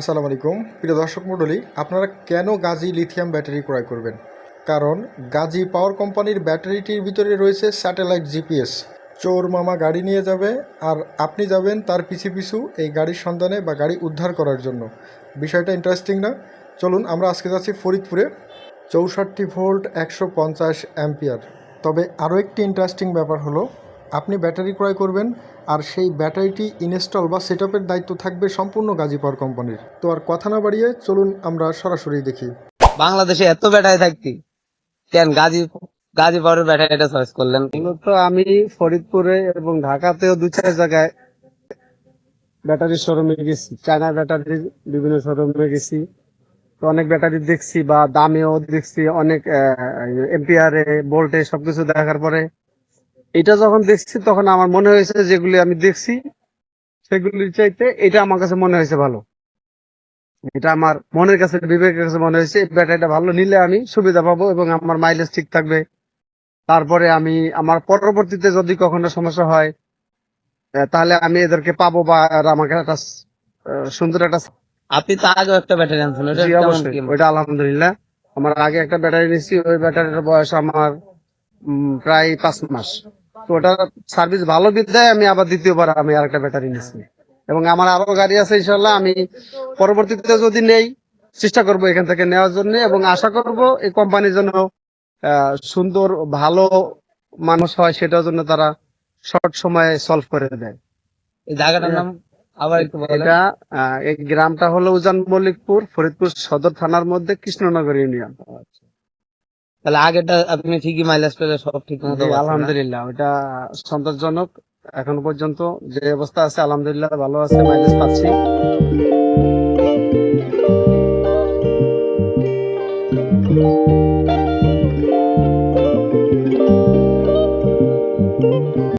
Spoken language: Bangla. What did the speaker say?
আসসালামু আলাইকুম। প্রিয় দর্শক মণ্ডলী, আপনারা কেন গাজী লিথিয়াম ব্যাটারি ক্রয় করবেন? কারণ গাজী পাওয়ার কোম্পানির ব্যাটারিটির ভিতরে রয়েছে স্যাটেলাইট জিপিএস। চোর মামা গাড়ি নিয়ে যাবে আর আপনি যাবেন তার পিছু পিছু এই গাড়ির সন্ধানে বা গাড়ি উদ্ধার করার জন্য। বিষয়টা ইন্টারেস্টিং না? চলুন আমরা আজকে যাচ্ছি ফরিদপুরে। চৌষট্টি ভোল্ট একশো পঞ্চাশ অ্যাম্পিয়ার। তবে আরও একটি ইন্টারেস্টিং ব্যাপার হলো আপনি ব্যাটারি ক্রয় করবেন আর সেই ব্যাটারিটি ইনস্টল বা সেট দায়িত্ব থাকবে সম্পূর্ণ গাজী পাওয়ার কোম্পানির। তো আর কথা না বাড়িয়ে চলুন আমরা সরাসরি দেখি। বাংলাদেশে এত ব্যাটারি থাকতি? কেন গাজী গাজী পাওয়ারের ব্যাটারিটা চয়েস করলেন? মূলত আমি ফরিদপুরে এবং ঢাকাতেও দু চার জায়গায় ব্যাটারি শোরুমে গেছি। চায়না ব্যাটারির বিভিন্ন শোরুমে গেছি। তো অনেক ব্যাটারি দেখছি বা দামেও দেখছি অনেক এম্পিয়ারে ভোল্টে সবকিছু দেখার পরে এটা যখন দেখছি তখন আমার মনে হয়েছে যেগুলি আমি দেখছি সেগুলির চাইতে এটা আমার কাছে মনে হয়েছে ভালো। এটা আমার মনের কাছে বিবেকের কাছে মনে হয়েছে ব্যাটারিটা ভালো নিলে আমি সুবিধা পাবো এবং আমার মাইলেজ ঠিক থাকবে। তারপরে আমি আমার পরবর্তীতে যদি কখনো সমস্যা হয় তাহলে আমি এদেরকে পাবো বা আমাকে একটা সুন্দর একটা আপনি তো আগে একটা ব্যাটারি আনছেন ওটা? ওইটা আলহামদুলিল্লাহ। আমার আগে একটা ব্যাটারি নিচ্ছি ওই ব্যাটারির বয়স আমার প্রায় পাঁচ মাস। তো ওটা সার্ভিস ভালো বিদ্যায় আমি আবার দ্বিতীয়বার আমি আরেকটা ব্যাটারি নিচ্ছি। এবং আমার আরও গাড়ি আছে ইনশাল্লাহ আমি পরবর্তীতে যদি নেই চেষ্টা করব এখান থেকে নেওয়ার জন্য এবং আশা করব এই কোম্পানির জন্য সুন্দর ভালো মানুষ হয় সেটার জন্য তারা শর্ট সময়ে সলভ করে দেয়। এই জায়গাটার নাম আবার একটু এটা এই গ্রামটা হলো উজান মল্লিকপুর ফরিদপুর সদর থানার মধ্যে কৃষ্ণনগর ইউনিয়ন। তাহলে আগেটা আপনি ঠিকই মাইলেজ পেলে সব ঠিক মতো? আলহামদুলিল্লাহ ওটা সন্তোষজনক এখন পর্যন্ত যে অবস্থা আছে আলহামদুলিল্লাহ ভালো আছে মাইলেজ পাচ্ছি